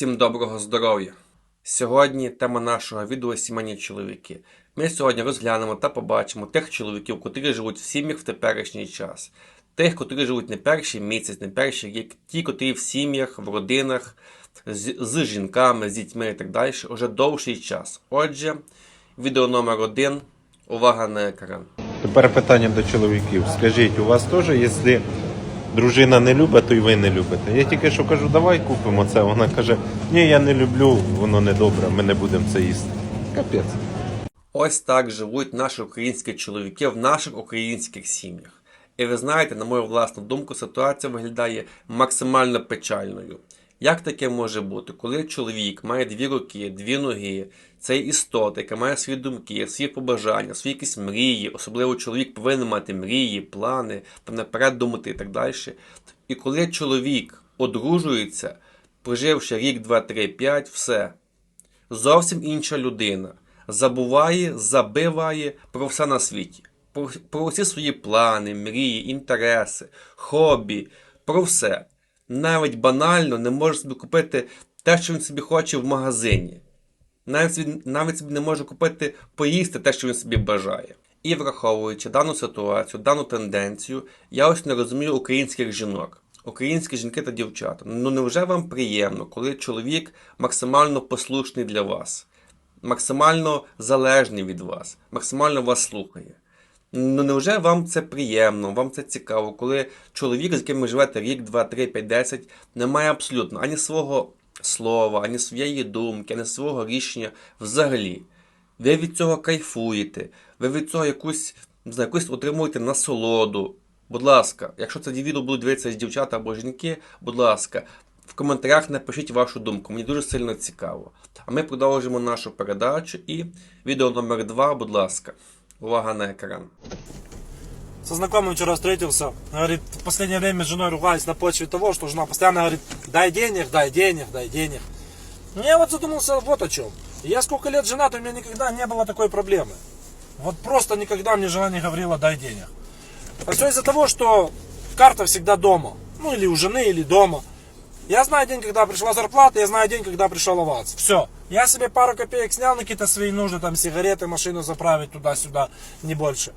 Всім доброго здоров'я! Сьогодні тема нашого відео сімейні чоловіки. Ми сьогодні розглянемо та побачимо тих чоловіків, котрі живуть в сім'ях в теперішній час. Тих, котрі живуть не перший місяць, не перший рік, ті, котрі в сім'ях, в родинах, з, з жінками, з дітьми і так далі, уже довший час. Отже, відео номер один. Увага на екран. Тепер питання до чоловіків. Скажіть, у вас теж, якщо дружина не любить, то й ви не любите. Я тільки що кажу, давай купимо це. Вона каже, ні, я не люблю, воно не добре, ми не будемо це їсти. Капець. Ось так живуть наші українські чоловіки в наших українських сім'ях. І ви знаєте, на мою власну думку, ситуація виглядає максимально печальною. Як таке може бути, коли чоловік має дві руки, дві ноги, це істота, яка має свої думки, свої побажання, свої якісь мрії, особливо чоловік повинен мати мрії, плани, наперед думати і так далі. І коли чоловік одружується, проживши рік, два, три, п'ять, все, зовсім інша людина. Забуває, забиває про все на світі. Про, про всі свої плани, мрії, інтереси, хобі, про все. Навіть банально не може собі купити те, що він собі хоче в магазині. Навіть, собі- навіть собі не може купити поїсти те, що він собі бажає. І враховуючи дану ситуацію, дану тенденцію, я ось не розумію українських жінок. Українські жінки та дівчата. Ну невже вам приємно, коли чоловік максимально послушний для вас, максимально залежний від вас, максимально вас слухає? Ну невже вам це приємно, вам це цікаво, коли чоловік, з яким ви живете рік, два, три, п'ять, десять, не має абсолютно ані свого слова, ані своєї думки, ані свого рішення взагалі. Ви від цього кайфуєте, ви від цього якусь, не якусь отримуєте насолоду. Будь ласка, якщо це відео будуть дивитися з дівчата або жінки, будь ласка, в коментарях напишіть вашу думку, мені дуже сильно цікаво. А ми продовжимо нашу передачу і відео номер 2, будь ласка. Увага на екран. Со знакомым вчера встретился, говорит, в последнее время с женой ругались на почве того, что жена постоянно говорит, дай денег, дай денег, дай денег. Ну я вот задумался вот о чем. Я сколько лет женат, у меня никогда не было такой проблемы. Вот просто никогда мне жена не говорила, дай денег. А все из-за того, что карта всегда дома. Ну или у жены, или дома. Я знаю день, когда пришла зарплата, я знаю день, когда пришел аванс. Все. Я себе пару копеек снял на какие-то свои нужды, там сигареты, машину заправить туда-сюда, не больше.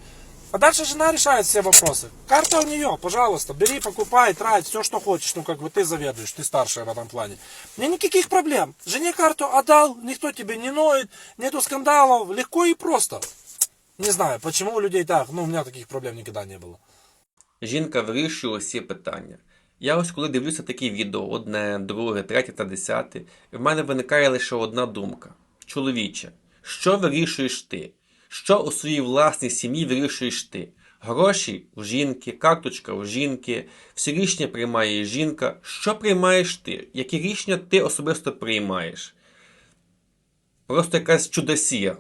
А дальше жена решает все вопросы. Карта у нее, пожалуйста, бери, покупай, трать, все, что хочешь. Ну, как бы ты заведуешь, ты старшая в этом плане. Мне никаких проблем. Жене карту отдал, никто тебе не ноет, нету скандалов, легко и просто. Не знаю, почему у людей так, ну, у меня таких проблем никогда не было. Жінка вирішує усі питання. Я ось коли дивлюся такі відео, одне, друге, третє та десяте, в мене виникає лише одна думка. Чоловіче, що вирішуєш ти? Що у своїй власній сім'ї вирішуєш ти? Гроші у жінки, карточка у жінки, всі рішення приймає жінка. Що приймаєш ти? Які рішення ти особисто приймаєш? Просто якась чудосія.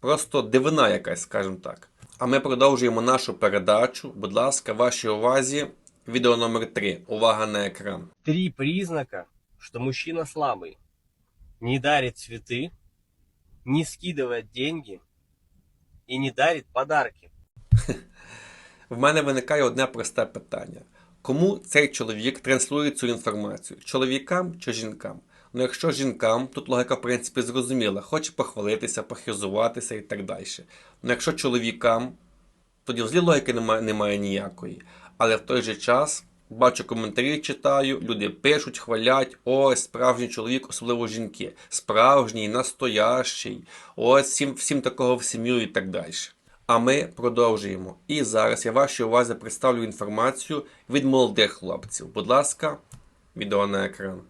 Просто дивина якась, скажімо так. А ми продовжуємо нашу передачу. Будь ласка, вашій увазі. Відео номер 3. Увага на екран. три признака, что мужчина слабый. Не дарит цветы, не скидывает деньги и не дарит подарки. В мене виникає одне просте питання: кому цей чоловік транслює цю інформацію? Чоловікам чи жінкам? Ну, якщо жінкам, тут логіка, в принципі, зрозуміла, хоче похвалитися, похизуватися і так далі. Ну, якщо чоловікам, тоді взагалі логіки немає, немає ніякої. Але в той же час бачу коментарі, читаю, люди пишуть, хвалять, ось справжній чоловік, особливо жінки. Справжній, настоящий, ось всім, всім такого в сім'ю і так далі. А ми продовжуємо. І зараз я вашій увазі представлю інформацію від молодих хлопців. Будь ласка, відео на екран.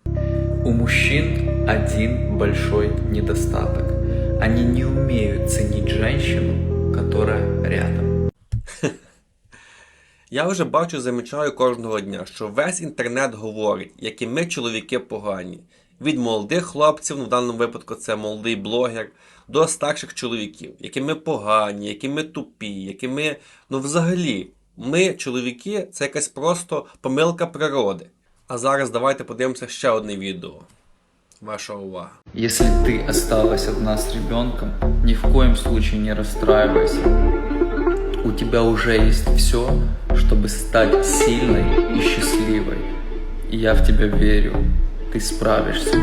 У мужчин один большой недостаток. Они не умеют ценить женщину, которая рядом. Я вже бачу, замічаю кожного дня, що весь інтернет говорить, які ми чоловіки погані. Від молодих хлопців, ну в даному випадку це молодий блогер, до старших чоловіків, які ми погані, які ми тупі, які ми. Ну взагалі, ми, чоловіки, це якась просто помилка природи. А зараз давайте подивимося ще одне відео. Ваша увага. Если ты осталась одна с ребенком, ни в коем случае не расстраивайся. У тебя уже есть все, чтобы стать сильной и счастливой. И я в тебя верю. ты справишься.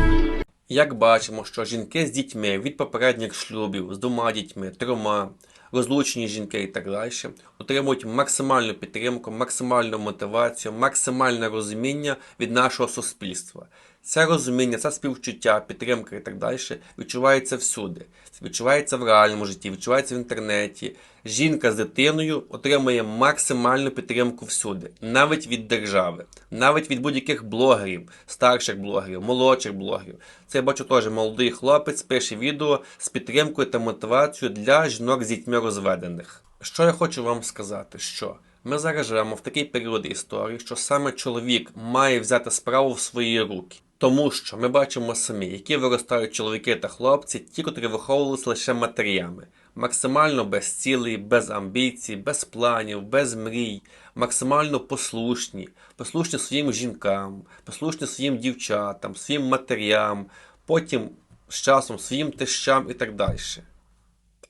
Як бачимо, що жінки з дітьми від попередніх шлюбів, з двома дітьми, трьома, розлучені жінки і так далі, отримують максимальну підтримку, максимальну мотивацію, максимальне розуміння від нашого суспільства. Це розуміння, це співчуття, підтримка і так далі відчувається всюди. Відчувається в реальному житті, відчувається в інтернеті. Жінка з дитиною отримує максимальну підтримку всюди, навіть від держави, навіть від будь-яких блогерів, старших блогерів, молодших блогерів. Це я бачу теж молодий хлопець пише відео з підтримкою та мотивацією для жінок з дітьми розведених. Що я хочу вам сказати, що ми зараз живемо в такий період історії, що саме чоловік має взяти справу в свої руки. Тому що ми бачимо самі, які виростають чоловіки та хлопці, ті, котрі виховувалися лише матерями, максимально без цілей, без амбіцій, без планів, без мрій, максимально послушні, послушні своїм жінкам, послушні своїм дівчатам, своїм матерям, потім з часом своїм тещам і так далі.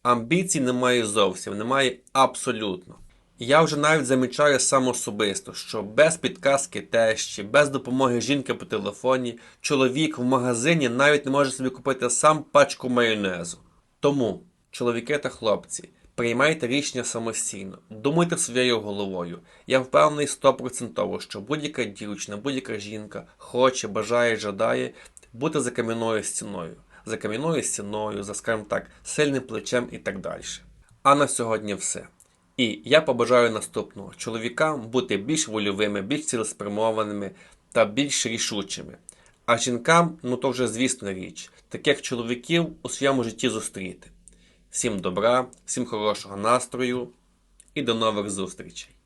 Амбіцій немає зовсім, немає абсолютно. Я вже навіть замічаю сам особисто, що без підказки тещі, без допомоги жінки по телефоні, чоловік в магазині навіть не може собі купити сам пачку майонезу. Тому, чоловіки та хлопці, приймайте рішення самостійно, думайте своєю головою. Я впевнений стопроцентово, що будь-яка дівчина, будь-яка жінка хоче, бажає, жадає бути за кам'яною стіною, за кам'яною стіною, за, скажімо так, сильним плечем і так далі. А на сьогодні все. І я побажаю наступного чоловікам бути більш вольовими, більш цілеспрямованими та більш рішучими. А жінкам, ну то вже звісна річ, таких чоловіків у своєму житті зустріти. Всім добра, всім хорошого настрою і до нових зустрічей!